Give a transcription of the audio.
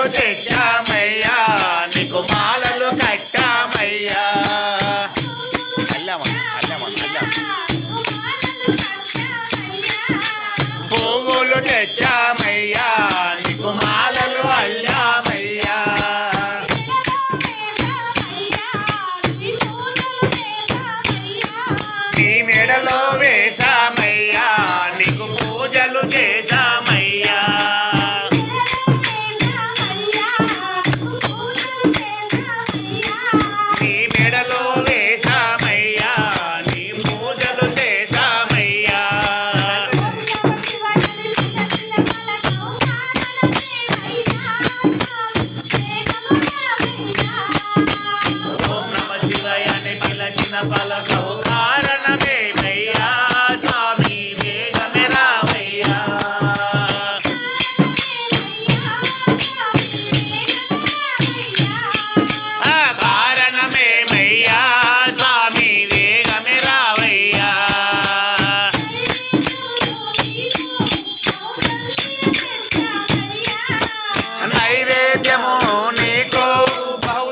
పువ్వులు తెచ్చామయ్యా. నీకు మాలలు కట్టామయ్యా. అల్లమా అల్లమా అల్లమా పువ్వులు తెచ్చామయ్యా. నీకు మాలలు అల్లామయ్యా. నీ మెడలో వేశామయ్యా. నీకు పూజలు చేశామయ్యా కారణమే.